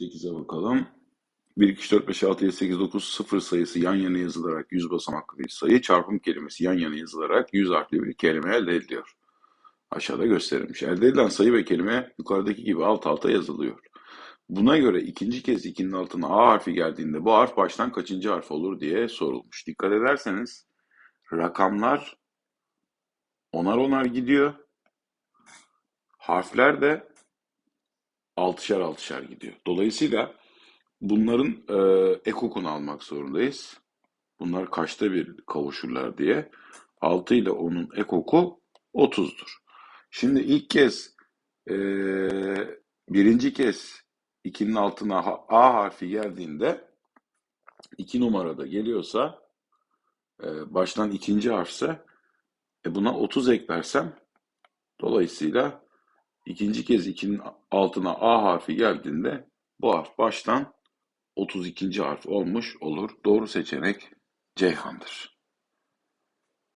8'e bakalım. 1, 2, 3, 4, 5, 6, 7, 8, 9, 0 sayısı yan yana yazılarak 100 basamaklı bir sayı çarpım kelimesi yan yana yazılarak 100 harfli bir kelime elde ediliyor. Aşağıda gösterilmiş. Elde edilen sayı ve kelime yukarıdaki gibi alt alta yazılıyor. Buna göre ikinci kez 2'nin altına A harfi geldiğinde bu harf baştan kaçıncı harf olur diye sorulmuş. Dikkat ederseniz rakamlar onar onar gidiyor. Harfler de altışar altışar gidiyor. Dolayısıyla bunların e, ekokunu almak zorundayız. Bunlar kaçta bir kavuşurlar diye. 6 ile 10'un ekoku 30'dur. Şimdi ilk kez e, birinci kez 2'nin altına A harfi geldiğinde 2 numarada geliyorsa e, baştan ikinci harfse e, buna 30 eklersem dolayısıyla ikinci kez 2'nin altına A harfi geldiğinde bu harf baştan 32. harf olmuş olur. Doğru seçenek Ceyhan'dır.